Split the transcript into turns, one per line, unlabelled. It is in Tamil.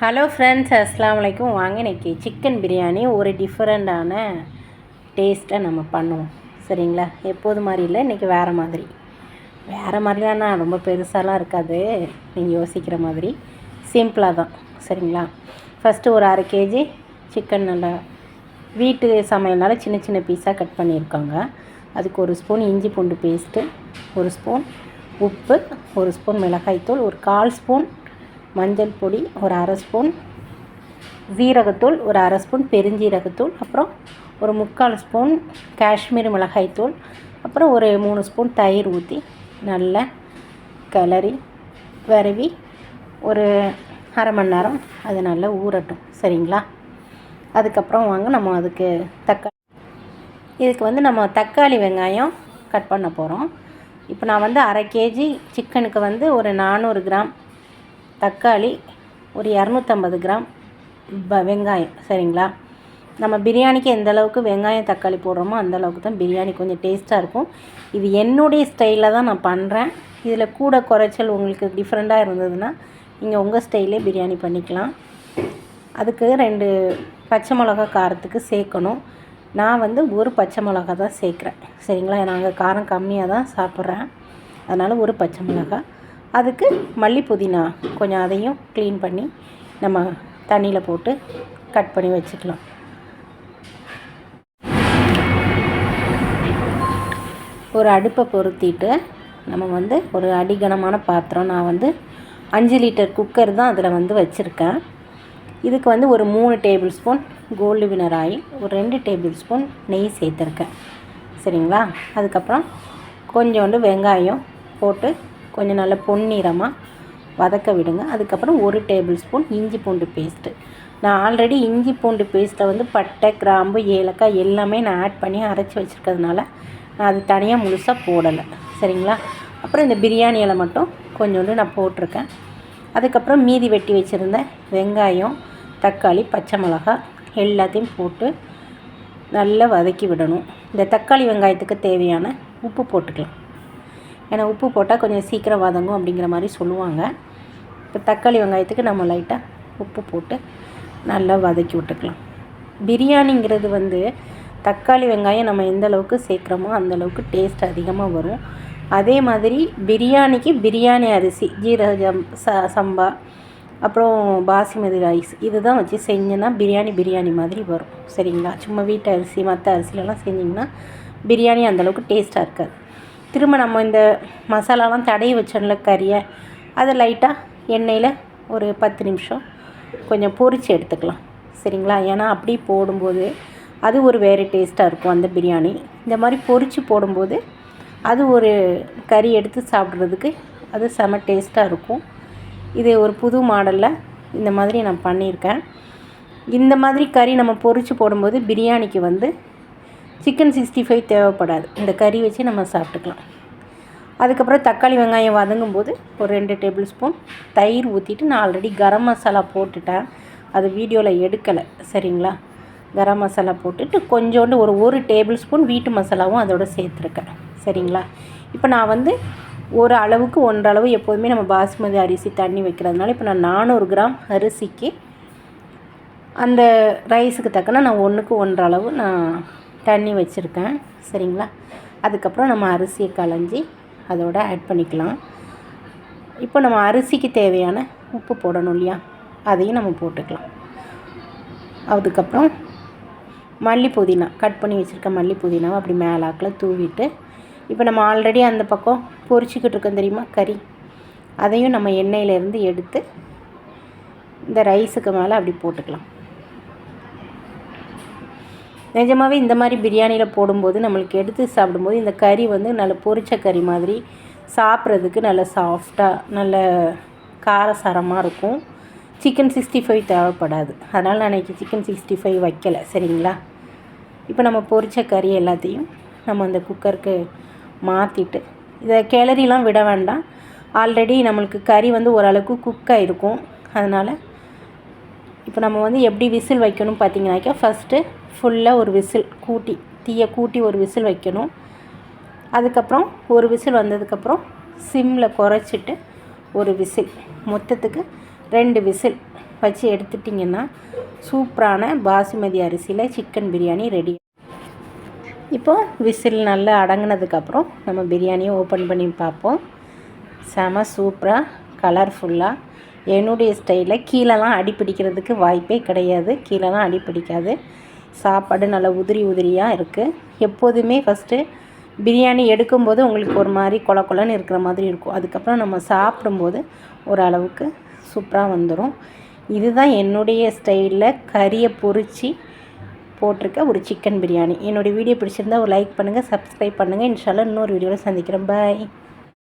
ஹலோ ஃப்ரெண்ட்ஸ் அஸ்லாம் வலைக்கும் வாங்க இன்னைக்கு சிக்கன் பிரியாணி ஒரு டிஃப்ரெண்ட்டான டேஸ்ட்டை நம்ம பண்ணுவோம். சரிங்களா? எப்போது மாதிரி இல்லை இன்றைக்கி வேறு மாதிரி. வேறு மாதிரிலாம்னா ரொம்ப பெருசாலாம் இருக்காது. நீங்கள் யோசிக்கிற மாதிரி. சிம்பிளாக தான். சரிங்களா? ஃபஸ்ட்டு ஒரு அரை கேஜி சிக்கன் நல்லா வீட்டு சமையல்னால சின்ன சின்ன பீஸாக கட் பண்ணியிருக்காங்க. அதுக்கு ஒரு ஸ்பூன் இஞ்சி பூண்டு பேஸ்ட்டு ஒரு ஸ்பூன் உப்பு ஒரு ஸ்பூன் மிளகாய்த்தூள் ஒரு கால் ஸ்பூன் மஞ்சள் பொடி ஒரு அரை ஸ்பூன் ஜீரகத்தூள் ஒரு அரை ஸ்பூன் பெருஞ்சீரகத்தூள் அப்புறம் ஒரு முக்கால் ஸ்பூன் காஷ்மீர் மிளகாய்த்தூள் அப்புறம் ஒரு மூணு ஸ்பூன் தயிர் ஊற்றி நல்லா கிளறி விரவி ஒரு அரை மணி நேரம் அது நல்லா ஊறட்டும். சரிங்களா? அதுக்கப்புறம் வாங்க நம்ம அதுக்கு தக்காளி. இதுக்கு வந்து நம்ம தக்காளி வெங்காயம் கட் பண்ண போகிறோம் இப்போ நான் வந்து அரை கேஜி சிக்கனுக்கு வந்து ஒரு நானூறு கிராம் தக்காளி ஒரு இரநூத்தம்பது கிராம் ப வெங்காயம் சரிங்களா? நம்ம பிரியாணிக்கு எந்த அளவுக்கு வெங்காயம் தக்காளி போடுறோமோ அந்த அளவுக்கு தான் பிரியாணி கொஞ்சம் டேஸ்ட்டாக இருக்கும். இது என்னுடைய ஸ்டைலில் தான் நான் பண்ணுறேன் இதில் கூட குறைச்சல் உங்களுக்கு டிஃப்ரெண்ட்டாக இருந்ததுன்னா நீங்கள் உங்கள் ஸ்டைலே பிரியாணி பண்ணிக்கலாம். அதுக்கு ரெண்டு பச்சை மிளகா காரத்துக்கு சேர்க்கணும். நான் வந்து ஒரு பச்சை மிளகா தான் சேர்க்குறேன் சரிங்களா? நாங்கள் காரம் கம்மியாக தான் சாப்பிட்றேன். அதனால் ஒரு பச்சை மிளகா அதுக்கு மல்லி புதினா கொஞ்சம் அதையும் க்ளீன் பண்ணி நம்ம தண்ணியில் போட்டு கட் பண்ணி வச்சுக்கலாம். ஒரு அடுப்பை பொருத்திட்டு நம்ம வந்து ஒரு அடிகனமான பாத்திரம். நான் வந்து அஞ்சு லிட்டர் குக்கர் தான் அதில் வந்து வச்சுருக்கேன். இதுக்கு வந்து ஒரு மூணு tablespoon gold winner oil ஒரு ரெண்டு டேபிள் ஸ்பூன் நெய் சேர்த்துருக்கேன். சரிங்களா? அதுக்கப்புறம் கொஞ்சோண்டு வெங்காயம் போட்டு கொஞ்சம் நல்லா பொன்னிறமாக வதக்க விடுங்க. அதுக்கப்புறம் ஒரு டேபிள் ஸ்பூன் இஞ்சி பூண்டு பேஸ்ட்டு நான் ஆல்ரெடி இஞ்சி பூண்டு பேஸ்ட்டை வந்து பட்டை கிராம்பு ஏலக்காய் எல்லாமே நான் ஆட் பண்ணி அரைச்சி வச்சுருக்கிறதுனால நான் அது தனியாக முழுசாக போடலை. சரிங்களா? அப்புறம் இந்த பிரியாணி இலை மட்டும் கொஞ்சோண்டு நான் போட்டிருக்கேன். அதுக்கப்புறம் மீதி வெட்டி வச்சுருந்த வெங்காயம் தக்காளி பச்சை மிளகா எல்லாத்தையும் போட்டு நல்லா வதக்கி விடணும். இந்த தக்காளி வெங்காயத்துக்கு தேவையான உப்பு போட்டுக்கலாம். ஏன்னா உப்பு போட்டால் கொஞ்சம் சீக்கிரம் வதங்கும் அப்படிங்கிற மாதிரி சொல்லுவாங்க. இப்போ தக்காளி வெங்காயத்துக்கு நம்ம லைட்டாக உப்பு போட்டு நல்லா வதக்கி விட்டுக்கலாம். பிரியாணிங்கிறது வந்து தக்காளி வெங்காயம் நம்ம எந்த அளவுக்கு சேர்க்குறோமோ அந்த அளவுக்கு டேஸ்ட் அதிகமாக வரும். அதே மாதிரி பிரியாணிக்கு பிரியாணி அரிசி ஜீரகம் ச சம்பா அப்புறம் பாசிமதி ரைஸ் இது தான் வச்சு செஞ்சோன்னா பிரியாணி பிரியாணி மாதிரி வரும். சரிங்களா? சும்மா வீட்டு அரிசி மற்ற அரிசிலலாம் செஞ்சிங்கன்னா பிரியாணி அந்தளவுக்கு டேஸ்ட்டாக இருக்காது. திரும்ப நம்ம இந்த மசாலாலாம் தடவி வச்சோம்ல கறியை அதை லைட்டாக எண்ணெயில் ஒரு பத்து நிமிஷம் கொஞ்சம் பொரித்து எடுத்துக்கலாம். சரிங்களா? ஏன்னா அப்படி போடும்போது அது ஒரு வேறு டேஸ்ட்டாக இருக்கும் அந்த பிரியாணி. இந்த மாதிரி பொரித்து போடும்போது அது ஒரு கறி எடுத்து சாப்பிட்றதுக்கு அது செம டேஸ்ட்டாக இருக்கும். இது ஒரு புது மாடலில் இந்த மாதிரி நான் பண்ணியிருக்கேன். இந்த மாதிரி கறி நம்ம பொரித்து போடும்போது பிரியாணிக்கு வந்து சிக்கன் சிக்ஸ்டி ஃபைவ் தேவைப்படாது. இந்த கறி வச்சு நம்ம சாப்பிட்டுக்கலாம். அதுக்கப்புறம் தக்காளி வெங்காயம் வதங்கும் போது ஒரு ரெண்டு டேபிள் ஸ்பூன் தயிர் ஊற்றிட்டு நான் ஆல்ரெடி கரம் மசாலா போட்டுட்டேன். அது வீடியோவில் எடுக்கலை. சரிங்களா? கரம் மசாலா போட்டுட்டு கொஞ்சோண்டு ஒரு ஒரு டேபிள் ஸ்பூன் வீட்டு மசாலாவும் அதோட சேர்த்துருக்கேன். சரிங்களா? இப்போ நான் வந்து ஒரு அளவுக்கு ஒன்றளவு எப்போதுமே நம்ம பாஸ்மதி அரிசி தண்ணி வைக்கிறதுனால இப்போ நான் நானூறு கிராம் அரிசிக்கு அந்த ரைஸுக்கு தக்கன நான் ஒன்றுக்கு ஒன்றளவு நான் தண்ணி வச்சுருக்கேன். சரிங்களா? அதுக்கப்புறம் நம்ம அரிசியை களைஞ்சி அதோட ஆட் பண்ணிக்கலாம். இப்போ நம்ம அரிசிக்கு தேவையான உப்பு போடணும் இல்லையா? அதையும் நம்ம போட்டுக்கலாம். அதுக்கப்புறம் மல்லி புதினா கட் பண்ணி வச்சுருக்க மல்லி புதினாவை அப்படி மேலாக்கில் தூவிட்டு இப்போ நம்ம ஆல்ரெடி அந்த பக்கம் பொரிச்சிக்கிட்டு இருக்கோம் தெரியுமா? கறி. அதையும் நம்ம எண்ணெயிலேருந்து எடுத்து இந்த ரைஸுக்கு மேலே அப்படி போட்டுக்கலாம். நிஜமாகவே இந்த மாதிரி பிரியாணியில் போடும்போது நம்மளுக்கு எடுத்து சாப்பிடும்போது இந்த கறி வந்து நல்ல பொரிச்ச கறி மாதிரி சாப்பிட்றதுக்கு நல்ல சாஃப்டாக நல்ல காரசாரமாக இருக்கும். சிக்கன் சிக்ஸ்டி ஃபைவ் தேவைப்படாது. அதனால் நான் இன்றைக்கி சிக்கன் சிக்ஸ்டி ஃபைவ் வைக்கலை. சரிங்களா? இப்போ நம்ம பொரிச்ச கறி எல்லாத்தையும் நம்ம அந்த குக்கருக்கு மாற்றிட்டு இதை கிளறிலாம் விட வேண்டாம். ஆல்ரெடி நம்மளுக்கு கறி வந்து ஓரளவுக்கு குக்காக இருக்கும் அதனால் இப்போ நம்ம வந்து எப்படி விசில் வைக்கணும் பார்த்தீங்கன்னாக்கா ஃபஸ்ட்டு ஃபுல்லாக ஒரு விசில் கூட்டி தீயை கூட்டி ஒரு விசில் வைக்கணும். அதுக்கப்புறம் ஒரு விசில் வந்ததுக்கப்புறம் சிம்மில் குறைச்சிட்டு ஒரு விசில். மொத்தத்துக்கு ரெண்டு விசில் வச்சு எடுத்துட்டிங்கன்னா சூப்பரான பாசுமதி அரிசியில் சிக்கன் பிரியாணி ரெடி இப்போது விசில் நல்லா அடங்கினதுக்கப்புறம் நம்ம பிரியாணியை ஓப்பன் பண்ணி பார்ப்போம். செம சூப்பராக கலர்ஃபுல்லாக என்னுடைய ஸ்டைலில் கீழெலாம் அடி பிடிக்கிறதுக்கு வாய்ப்பே கிடையாது. கீழெலாம் அடி பிடிக்காது. சாப்பாடு நல்லா உதிரி உதிரியாக இருக்குது எப்போதுமே ஃபஸ்ட்டு பிரியாணி எடுக்கும்போது உங்களுக்கு ஒரு மாதிரி கொல கொலன்னு இருக்கிற மாதிரி இருக்கும். அதுக்கப்புறம் நம்ம சாப்பிடும்போது ஓரளவுக்கு சூப்பராக வந்துடும் இதுதான் என்னுடைய ஸ்டைலில் கறியை பொரித்து போட்டிருக்க ஒரு சிக்கன் பிரியாணி. என்னுடைய வீடியோ பிடிச்சிருந்தா ஒரு லைக் பண்ணுங்கள் சப்ஸ்கிரைப் பண்ணுங்கள் இன்ஷால்லாம் இன்னொரு வீடியோவில் சந்திக்கிறேன். பாய்